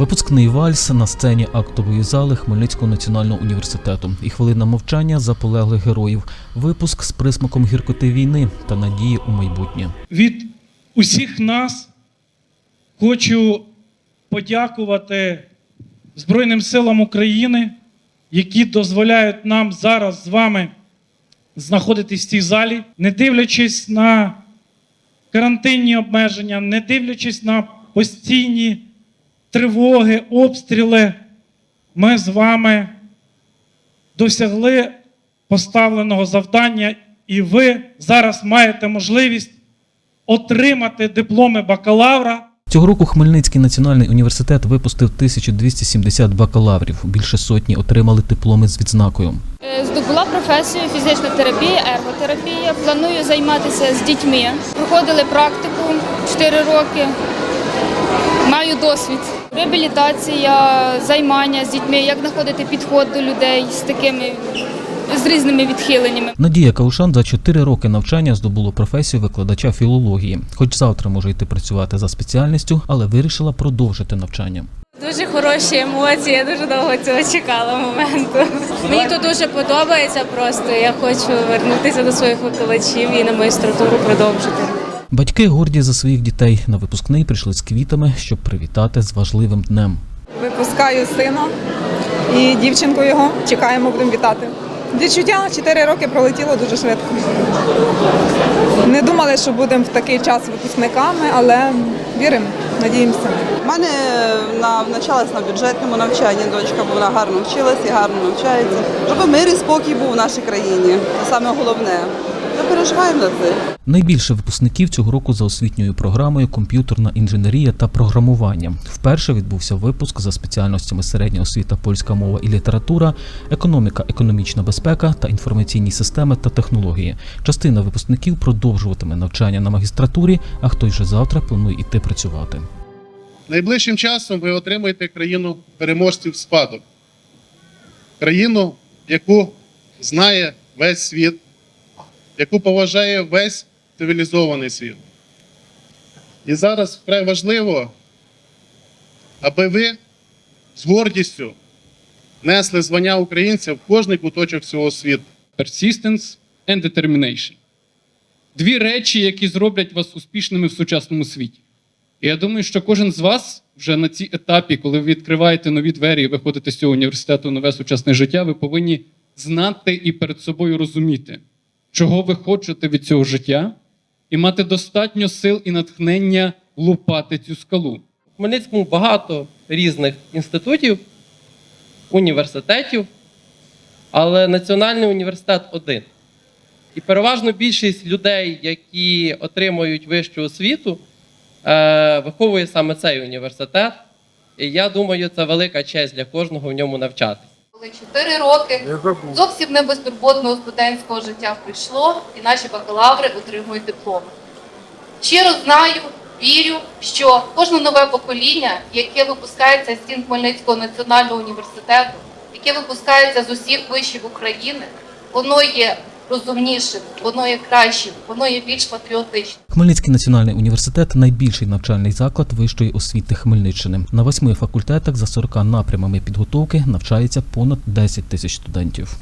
Випускний вальс на сцені актової зали Хмельницького національного університету і хвилина мовчання за полеглих героїв. Випуск з присмаком гіркоти війни та надії у майбутнє. від усіх нас хочу подякувати Збройним силам України, які дозволяють нам зараз з вами знаходитись в цій залі, не дивлячись на карантинні обмеження, не дивлячись на постійні тривоги, обстріли, ми з вами досягли поставленого завдання, і ви зараз маєте можливість отримати дипломи бакалавра. Цього року Хмельницький національний університет випустив 1270 бакалаврів. Більше сотні отримали дипломи з відзнакою. Е, Здобула професію фізична терапія, ерготерапія. Планую займатися з дітьми. Проходили практику 4 роки. Маю досвід. Реабілітація, займання з дітьми, як знаходити підход до людей з такими з різними відхиленнями. Надія Каушан за 4 роки навчання здобула професію викладача філології. Хоч завтра може йти працювати за спеціальністю, але вирішила продовжити навчання. Дуже хороші емоції. Я дуже довго цього чекала моменту. Мені тут дуже подобається. Просто я хочу вернутися до своїх викладачів і на магістратуру продовжити. Батьки горді за своїх дітей на випускний прийшли з квітами, щоб привітати з важливим днем. Випускаю сина і дівчинку його. Чекаємо, будемо вітати. Відчуття 4 роки пролетіло дуже швидко. Не думали, що будемо в такий час випускниками, але віримо, надіємося. У мене на, навчалась на бюджетному навчанні дочка, бо вона гарно вчилась і гарно навчається. Щоб мир і спокій був в нашій країні. Це саме головне. Ми переживаємо за це. Найбільше випускників цього року за освітньою програмою комп'ютерна інженерія та програмування. Вперше відбувся випуск за спеціальностями середня освіта, польська мова і література, економіка, економічна безпека та інформаційні системи та технології. Частина випускників продовжуватиме навчання на магістратурі, а хтось вже завтра планує іти працювати. Найближчим часом ви отримаєте країну переможців спадок. Країну, яку знає весь світ, яку поважає весь цивілізований світ. І зараз вкрай важливо, аби ви з гордістю несли звання українця в кожний куточок цього світу. persistence and determination. Дві речі, які зроблять вас успішними в сучасному світі. І я думаю, що кожен з вас вже на цій етапі, коли ви відкриваєте нові двері і виходите з цього університету нове сучасне життя, ви повинні знати і перед собою розуміти, чого ви хочете від цього життя, і мати достатньо сил і натхнення лупати цю скалу. В Хмельницькому багато різних інститутів, університетів, але Національний університет один. І переважно більшість людей, які отримують вищу освіту, е, виховує саме цей університет. І я думаю, це велика честь для кожного в ньому навчатися. Коли 4 роки зовсім не безтурботного студентського життя прийшло, і наші бакалаври отримують дипломи. Щиро знаю, вірю, що кожне нове покоління, яке випускається з стін Хмельницького національного університету, яке випускається з усіх вишів України, воно є розумнішим, воно є кращим, воно є більш патріотичним. Хмельницький національний університет найбільший навчальний заклад вищої освіти Хмельниччини. На восьми факультетах за 40 напрямами підготовки навчається понад 10 тисяч студентів.